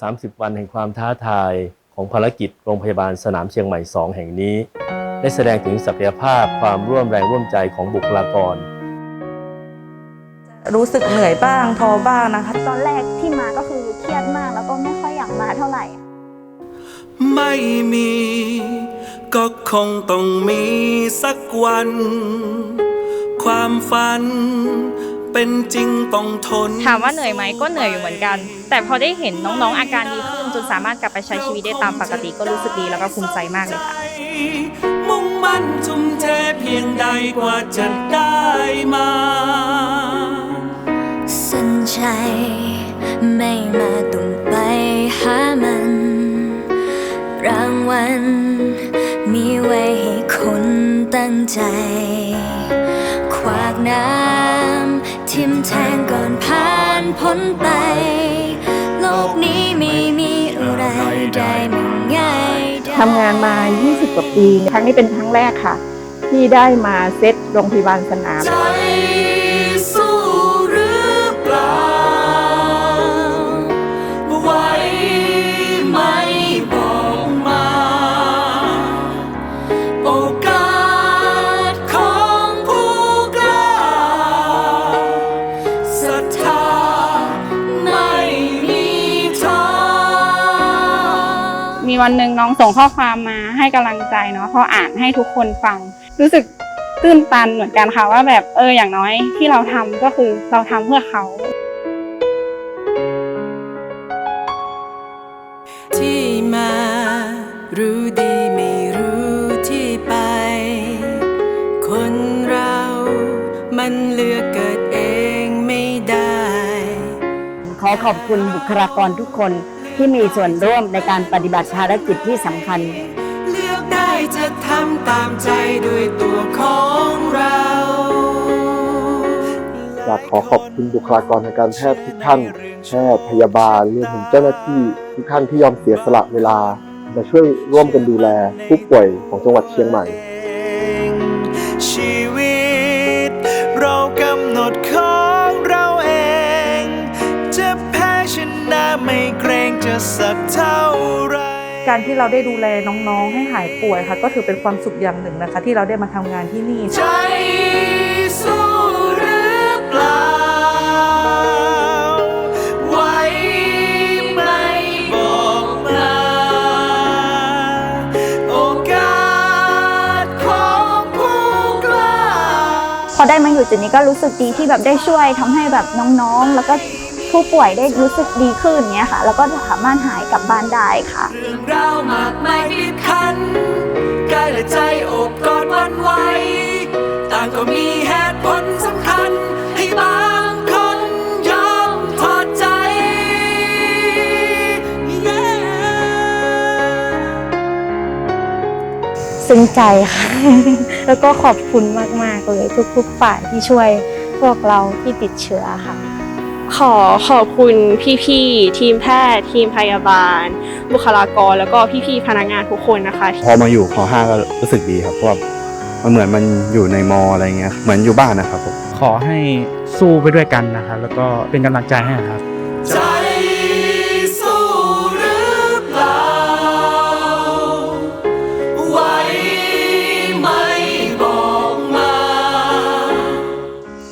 30 วันแห่งความท้าทายของภารกิจโรงพยาบาลสนามเชียงใหม่ 2 แห่งนี้ ได้แสดงถึงศักยภาพความร่วมแรงร่วมใจของบุคลากร รู้สึกเหนื่อยบ้างท้อบ้างนะคะ ตอนแรกที่มาก็คือเครียดมากแล้วก็ไม่ค่อยอยากมาเท่าไหร่ ไม่มี ก็คงต้องมีสักวัน ความฝัน เป็นจริงต้องทน ถามว่าเหนื่อยไหมก็เหนื่อยอยู่เหมือนกัน แต่พอได้เห็นน้องๆ อาการดีขึ้นจนสามารถกลับไปใช้ชีวิตได้ตามปกติก็รู้สึกดีแล้วก็ภูมิใจมากเลยค่ะ มุ่งมั่นทุ่มเทเพียงใดกว่าจะได้มาสนใจไม่มาต้องไปหามัน รางวัลมีไว้ให้คนตั้งใจขวากน้ำ ทิมแทงก่อนผ่านพ้นไป โลกนี้ไม่มีอะไรได้มั่ง่ายได้ทำงานมา 20 กว่าปี ครั้งนี้เป็นครั้งแรกค่ะ ที่ได้มาเซตโรงพยาบาลสนาม ใจ วันหนึ่งน้องส่งข้อความมาให้กำลังใจเนาะพออ่านให้ทุกคนฟัง รู้สึกตื้นตันเหมือนกันค่ะว่าแบบเอออย่างน้อยที่เราทำก็คือเราทำเพื่อเขาที่มารู้ดีไม่รู้ที่ไป คนเรามันเลือกเกิดเองไม่ได้ ขอขอบคุณบุคลากรทุกคน ที่มีส่วนร่วมในการปฏิบัติภารกิจที่สำคัญ เลือกได้จะทำตามใจด้วยตัวของเราอยากขอขอบคุณบุคลากรทางการแพทย์ทุกท่าน แพทย์พยาบาลรวมถึงเจ้าหน้าที่ทุกท่านที่ยอมเสียสละเวลา มาช่วยร่วมกันดูแลผู้ป่วยของจังหวัดเชียงใหม่ ชีวิต เรากำหนดของเราเอง จะแพ้ชนะไม่เกรง จะสักเท่าไรการที่เราได้ดูแลน้องๆ ให้หายป่วยค่ะ ก็ถือเป็นความสุขอย่างหนึ่งนะคะ ที่เราได้มาทำงานที่นี่ ใจสู้หรือเปล่าไหวไหมบอกมาโอกาสของผู้กล้า พอได้มาอยู่จุดนี้ก็รู้สึกดีที่แบบได้ช่วยทำให้แบบน้องๆ แล้วก็ ผู้ป่วยได้รู้สึกดีขึ้นเนี้ยค่ะ แล้วก็สามารถหายกลับบ้านได้ค่ะเรื่องราวมากมายบีบคั้นกายและใจโอบกอดหวันไหวต่างก็มีเหตุผลสำคัญให้บางคนยอมถอดใจ ซึ้งใจค่ะ แล้วก็ขอบคุณมาก ๆ เลยทุกๆฝ่ายที่ช่วยพวกเราที่ติดเชื้อค่ะ ขอขอบคุณพี่ๆทีมแพทย์ ทีมพยาบาล บุคลากรแล้วก็พี่ๆพนักงานทุกคนนะคะ พอมาอยู่พห้าก็รู้สึกดีครับเพราะว่ามันเหมือนมันอยู่ในมออะไรเงี้ยเหมือนอยู่บ้านนะครับผมขอให้สู้ไปด้วยกันนะครับแล้วก็เป็นกำลังใจให้ครับ ใจสู้หรือเปล่าไหวไหมบอกมา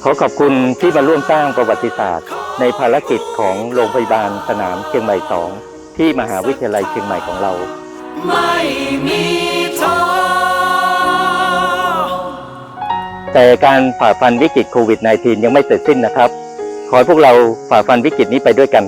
ขอขอบคุณที่มาร่วมสร้างประวัติศาสตร์ ในภารกิจของโรงพยาบาลสนามเชียงใหม่สองที่มหาวิทยาลัยเชียงใหม่ของเรา ไม่มีท้อแต่การฝ่าฟันวิกฤตโควิด -19 ยังไม่เสร็จสิ้นนะครับ ขอให้พวกเราฝ่าฟันวิกฤตนี้ไปด้วยกัน